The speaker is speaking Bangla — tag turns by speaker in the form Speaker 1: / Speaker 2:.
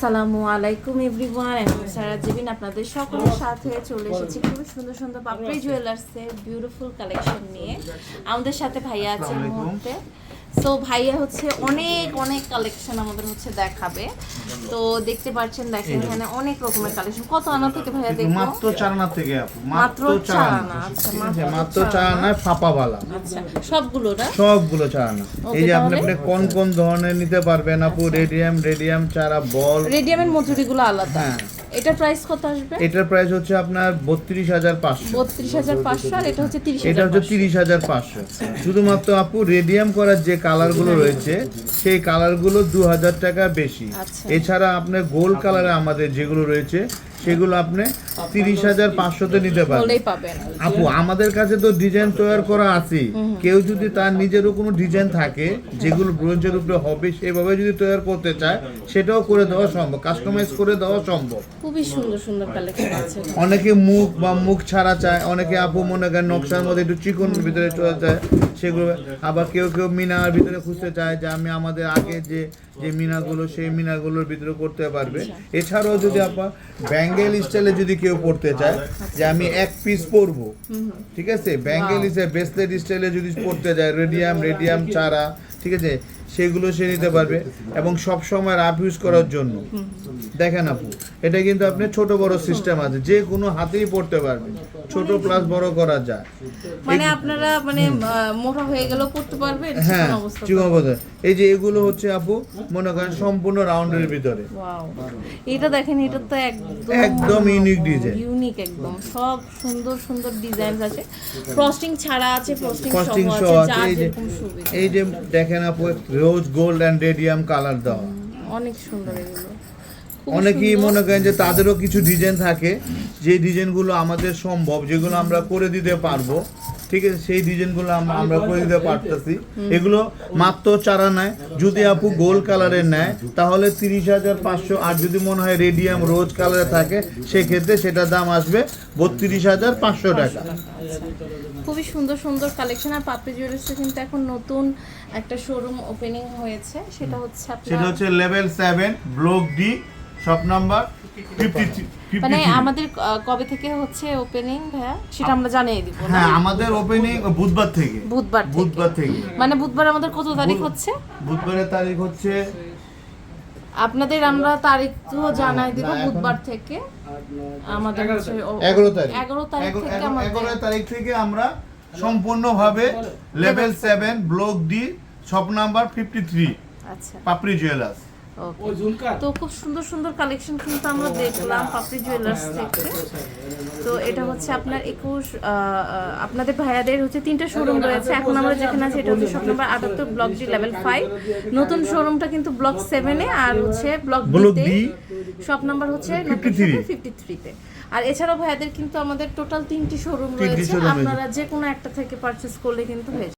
Speaker 1: আসসালামু আলাইকুম এভরিওয়ান, আমি সারা জিবিন আপনাদের সকলের সাথে চলে এসেছি। খুব সুন্দর সুন্দর পাপড়ি জুয়েলার্সের বিউটিফুল কালেকশন নিয়ে। আমাদের সাথে ভাইয়া আছে মুহূর্তে। সো ভাইয়া হচ্ছে অনেক অনেক কালেকশন আমাদের হচ্ছে দেখাবে। তো দেখতে পাচ্ছেন দেখেন এখানে অনেক রকমের কালেকশন কত আনা থেকে ভাইয়া দেখব?
Speaker 2: মাত্র চারানা থেকে
Speaker 1: মাত্র চার আনা, আচ্ছা, মাত্র চার
Speaker 2: চারানায় ফাপাওয়ালা
Speaker 1: আচ্ছা সবগুলো না?
Speaker 2: সবগুলো চারানা
Speaker 1: Okay,
Speaker 2: এই যে আপনি আপনি কোন কোন ধরনের নিতে পারবেন আপু? রেডিয়াম রেডিয়াম চারা বল।
Speaker 1: রেডিয়ামের মজুরিগুলো আলাদা।
Speaker 2: হ্যাঁ।
Speaker 1: এটার প্রাইস কত আসবে?
Speaker 2: এটার প্রাইস হচ্ছে আপনার বত্রিশ হাজার পাঁচশো।
Speaker 1: বত্রিশ হাজার পাঁচশো আর এটা হচ্ছে তিরিশ
Speaker 2: এটা হচ্ছে তিরিশ হাজার পাঁচশো। শুধুমাত্র আপু রেডিয়াম করার যে কালারগুলো রয়েছে সেই কালারগুলো দু হাজার টাকা বেশি।
Speaker 1: আচ্ছা।
Speaker 2: এছাড়া আপনার গোল্ড কালারে আমাদের যেগুলো রয়েছে সেগুলো আপনি তিরিশ হাজার পাঁচশোতে নিতে
Speaker 1: পাবেন
Speaker 2: আপু আমাদের কাছে তো ডিজাইন তৈরি করা আছে। কেউ যদি তার নিজেরও কোনো ডিজাইন থাকে যেগুলো ব্রোঞ্জের উপরে হবে সেভাবে যদি তৈরি করতে চায় সেটাও করে দেওয়া সম্ভব কাস্টমাইজ করে দেওয়া সম্ভব।
Speaker 1: খুবই সুন্দর সুন্দর কালেকশন আছে।
Speaker 2: অনেকে মুখ বা মুখ ছাড়া চায় অনেকে আপু মনে করেন নকশার মধ্যে একটু চিকন ভিতরে চলে যায় সেগুলো আবার কেউ কেউ মিনার ভিতরে খুঁজতে চায় যে আমি আমাদের আগে যে যে মিনাগুলো সেই মিনাগুলোর ভিতরে করতে পারবে। এছাড়াও যদি আপনার ব্যাঙ্গেল স্টাইলে যদি কেউ পড়তে চায় যে আমি এক পিস পরব ঠিক আছে? ব্যাঙ্গেল স্টাইল ব্রেসলেট স্টাইলে যদি পড়তে যায় রেডিয়াম রেডিয়াম চারা ঠিক আছে? সেগুলো সে নিতে পারবে এবং সব সময় রাফ ইউজ করার জন্য। দেখেন আপু এটা কিন্তু আপনি ছোট বড় সিস্টেম আছে যে কোনো হাতেই পড়তে পারবে। ছোট প্লাস বড় করা যায়।
Speaker 1: মানে আপনারা মানে মোটা হয়ে গেলেও পড়তে পারবেন
Speaker 2: হ্যাঁ
Speaker 1: চিকন অবস্থা
Speaker 2: এই যে এগুলো হচ্ছে আপু মনে করেন সম্পূর্ণ রাউন্ডের ভিতরে।
Speaker 1: ওয়াও এটা দেখেন এটা তো একদম
Speaker 2: একদম unique design।
Speaker 1: ইউনিক একদম। সব সুন্দর সুন্দর ডিজাইন আছে। ফ্রস্টিং ছাড়া আছে ফ্রস্টিং সহ আছে
Speaker 2: এই যে
Speaker 1: সুবিধা।
Speaker 2: এই যে দেখেন আপু rose gold and radium colour দেওয়া।
Speaker 1: অনেক সুন্দর এগুলো।
Speaker 2: অনেকেই মনে করেন যে তাদেরও কিছু ডিজাইন থাকে। যে ডিজাইনগুলো আমাদের সম্ভব যেগুলো আমরা করে দিতে পারব ঠিক আছে সেই ডিজাইনগুলো আমরা আমরা করে দিতে পারতেছি। এগুলো মাত্র চারা নেয়। যদি আপু গোল্ড কালারের নেয় তাহলে তিরিশ হাজার পাঁচশো আর যদি মনে হয় রেডিয়াম রোজ কালারে থাকে সেক্ষেত্রে সেটার দাম আসবে বত্রিশ হাজার পাঁচশো টাকা।
Speaker 1: খুবই সুন্দর সুন্দর কালেকশন আর পাপড়ি জুয়েলার্সে কিন্তু এখন নতুন একটা শোরুম ওপেনিং হয়েছে। সেটা হচ্ছে
Speaker 2: সেটা হচ্ছে level seven block D shop number
Speaker 1: মানে আমাদের কবে থেকে হচ্ছে ওপেনিং ভাইয়া? সেটা আমরা জানিয়ে দিব
Speaker 2: হ্যাঁ আমাদের ওপেনিং বুধবার থেকে।
Speaker 1: বুধবার
Speaker 2: বুধবার থেকে।
Speaker 1: মানে বুধবার আমাদের কত তারিখ হচ্ছে?
Speaker 2: বুধবারের তারিখ হচ্ছে
Speaker 1: আপনাদের আমরা তারিখ তো জানাই দিব বুধবার থেকে। আমাদের হচ্ছে ও-
Speaker 2: এগারো তারিখ।
Speaker 1: এগারো তারিখ
Speaker 2: এগারো-
Speaker 1: থেকে আমাদের
Speaker 2: এগারো তারিখ থেকে আমরা সম্পূর্ণভাবে level seven block D shop number fifty three
Speaker 1: আচ্ছা।
Speaker 2: পাপড়ি জুয়েলার্স
Speaker 1: তো খুব সুন্দর সুন্দর কালেকশন কিন্তু আমরা দেখলাম পাপড়ি জুয়েলার্স থেকে। তো এটা হচ্ছে আপনার একুশ আপনাদের ভাইয়াদের হচ্ছে তিনটা শোরুম রয়েছে। এখন আমরা যেখানে আছি এটা হচ্ছে শপ নাম্বার আটাত্তর ব্লক ডি লেভেল ফাইভ নতুন শোরুমটা কিন্তু ব্লক সেভেনে আর হচ্ছে ব্লক ডি শপ নাম্বার হচ্ছে ফিফটি থ্রিতে আর এছাড়াও ভাইয়াদের কিন্তু আমাদের টোটাল তিনটি শোরুম রয়েছে। আপনারা যে কোনো একটা থেকে পারচেস করলে কিন্তু হয়ে